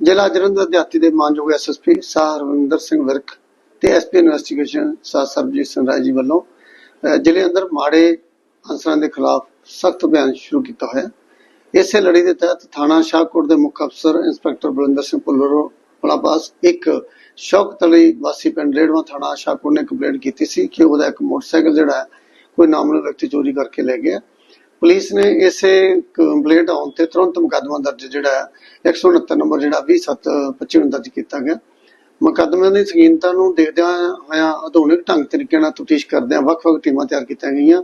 ਜ਼ਿਲ੍ਹਾ ਜਲੰਧਰ ਦਿਹਾਤੀ ਦੇ ਮਾਨਯੋਗ ਐਸਐਸਪੀ ਸਾਹ ਹਰਵਿੰਦਰ ਸਿੰਘ ਵਿਰਕ ਤੇ ਐਸਪੀ ਇਨਵੈਸਟੀਗੇਸ਼ਨ ਸਾਹ ਸਰਬਜੀਤ ਸਿੰਘ ਰਾਏ ਜੀ ਵੱਲੋਂ ਜ਼ਿਲ੍ਹੇ ਅੰਦਰ ਮਾੜੇ ਅਨਸਰਾਂ ਦੇ ਖਿਲਾਫ ਸਖਤ ਅਭਿਆਨ ਸ਼ੁਰੂ ਕੀਤਾ ਹੋਇਆ। ਇਸੇ ਲੜੀ ਦੇ ਤਹਿਤ ਥਾਣਾ ਸ਼ਾਹਕੋਟ ਦੇ ਮੁੱਖ ਅਫਸਰ ਇੰਸਪੈਕਟਰ ਬਲਿੰਦਰ ਸਿੰਘ ਭੁੱਲਰ ਵਾਲਾ ਪਾਸ ਇੱਕ ਸ਼ੌਕਤ ਅਲੀ ਵਾਸੀ ਪਿੰਡ ਰੇੜਵਾ ਥਾਣਾ ਸ਼ਾਹਕੋਟ ਨੇ ਕੰਪਲੇਂਟ ਕੀਤੀ ਸੀ ਕਿ ਉਹਦਾ ਇੱਕ ਮੋਟਰਸਾਈਕਲ ਜਿਹੜਾ ਹੈ, ਕੋਈ ਨਾਮਲੂਮ ਵਿਅਕਤੀ ਚੋਰੀ ਕਰਕੇ ਲੈ ਗਿਆ। ਪੁਲਿਸ ਨੇ ਇਸੇ ਕੰਪਲੇਂਟ ਆਉਣ ਤੇ ਤੁਰੰਤ ਮੁਕੱਦਮਾ ਦਰਜ ਜਿਹੜਾ 169 ਨੰਬਰ ਜਿਹੜਾ 20725 ਨੂੰ ਦਰਜ ਕੀਤਾ ਗਿਆ। ਮੁਕੱਦਮੇ ਦੀ ਸੰਗੀਨਤਾ ਨੂੰ ਦੇਖਦਿਆਂ ਹੋਇਆਂ ਆਧੁਨਿਕ ਢੰਗ ਤਰੀਕੇ ਨਾਲ ਤਫਤੀਸ਼ ਕਰਦਿਆਂ ਵੱਖ-ਵੱਖ ਟੀਮਾਂ ਤਿਆਰ ਕੀਤੀਆਂ ਗਈਆਂ।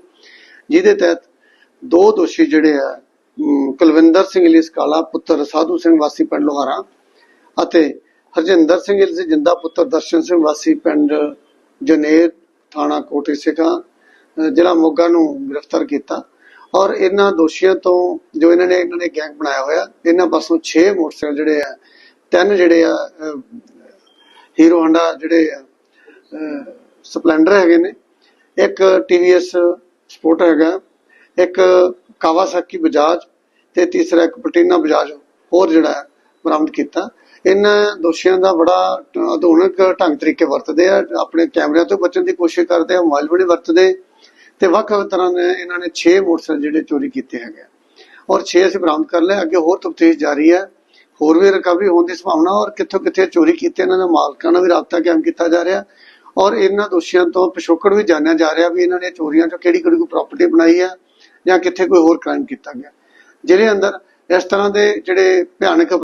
ਜਿਹਦੇ ਤਹਿਤ ਦੋ ਦੋਸ਼ੀ ਜਿਹੜੇ ਆ ਕੁਲਵਿੰਦਰ ਸਿੰਘ ਇਲਿਸ ਕਾਲਾ ਪੁੱਤਰ ਸਾਧੂ ਸਿੰਘ ਵਾਸੀ ਪਿੰਡ ਲੋਹਾਰਾ ਅਤੇ ਹਰਜਿੰਦਰ ਸਿੰਘ ਇਲਿਸ ਜਿੰਦਾ ਪੁੱਤਰ ਦਰਸ਼ਨ ਸਿੰਘ ਵਾਸੀ ਪਿੰਡ ਜਨੇਰ ਥਾਣਾ ਕੋਟੇ ਸਿੱਖਾਂ ਜ਼ਿਲ੍ਹਾ ਮੋਗਾ ਨੂੰ ਗ੍ਰਿਫਤਾਰ ਕੀਤਾ। ਔਰ ਇਹਨਾਂ ਦੋਸ਼ੀਆਂ ਤੋਂ ਜੋ ਇਹਨਾਂ ਨੇ ਇਹਨਾਂ ਨੇ ਗੈਂਗ ਬਣਾਇਆ ਹੋਇਆ, ਇਹਨਾਂ ਪਾਸੋਂ 6 ਮੋਟਰਸਾਈਕਲ ਜਿਹੜੇ ਆ, ਤਿੰਨ ਜਿਹੜੇ ਆ ਹੀਰੋ ਹਾਂਡਾ ਜਿਹੜੇ ਆ ਸਪਲੈਂਡਰ ਹੈਗੇ ਨੇ, ਇੱਕ TVS ਸਪੋਰਟ ਹੈਗਾ, ਇੱਕ ਕਾਵਾਸਾਕੀ ਬਜਾਜ ਤੇ ਤੀਸਰਾ ਇੱਕ ਪਟੀਨਾ ਬਜਾਜ ਹੋਰ ਜਿਹੜਾ ਬਰਾਮਦ ਕੀਤਾ। ਇਹਨਾਂ ਦੋਸ਼ੀਆਂ ਦਾ ਬੜਾ ਆਧੁਨਿਕ ਢੰਗ ਤਰੀਕੇ ਵਰਤਦੇ ਆ, ਆਪਣੇ ਕੈਮਰਿਆਂ ਤੋਂ ਬਚਣ ਦੀ ਕੋਸ਼ਿਸ਼ ਕਰਦੇ ਆ, ਮੋਬਾਈਲ ਵੀ ਨਹੀਂ ਵਰਤਦੇ। ਤੇ ਵੱਖ ਵੱਖ ਤਰ੍ਹਾਂ ਦੇ ਇਹਨਾਂ ਨੇ 6 ਮੋਟਰਸਾਈਕਲ ਜਿਹੜੇ ਚੋਰੀ ਕੀਤੇ ਹੈਗੇ ਔਰ 6 ਅਸੀਂ ਬਰਾਮਦ ਕਰ ਲਏ, ਅੱਗੇ ਹੋਰ ਤਫਤੀਸ਼ ਜਾਰੀ ਹੈ। ਹੋਰ ਵੀ ਰਿਕਵਰੀ ਹੋਣ ਦੀ ਸੰਭਾਵਨਾ ਔਰ ਕਿੱਥੋਂ ਕਿੱਥੇ ਚੋਰੀ ਕੀਤੇ ਇਹਨਾਂ ਦੇ ਮਾਲਕਾਂ ਨਾਲ ਵੀ ਰਾਬਤਾ ਕਾਇਮ ਕੀਤਾ ਜਾ ਰਿਹਾ। ਔਰ ਇਹਨਾਂ ਦੋਸ਼ੀਆਂ ਤੋਂ ਪਿਛੋਕੜ ਵੀ ਜਾਣਿਆ ਜਾ ਰਿਹਾ ਵੀ ਇਹਨਾਂ ਨੇ ਚੋਰੀਆਂ ਚੋਂ ਕਿਹੜੀ ਕਿਹੜੀ ਕੋਈ ਪ੍ਰਾਪਰਟੀ ਬਣਾਈ ਹੈ ਜਾਂ ਕਿੱਥੇ ਕੋਈ ਹੋਰ ਕ੍ਰਾਈਮ ਕੀਤਾ ਗਿਆ। ਜਿਹਦੇ ਅੰਦਰ ਇਸ ਤਰ੍ਹਾਂ ਦੇ ਜਿਹੜੇ ਭਿਆਨਕ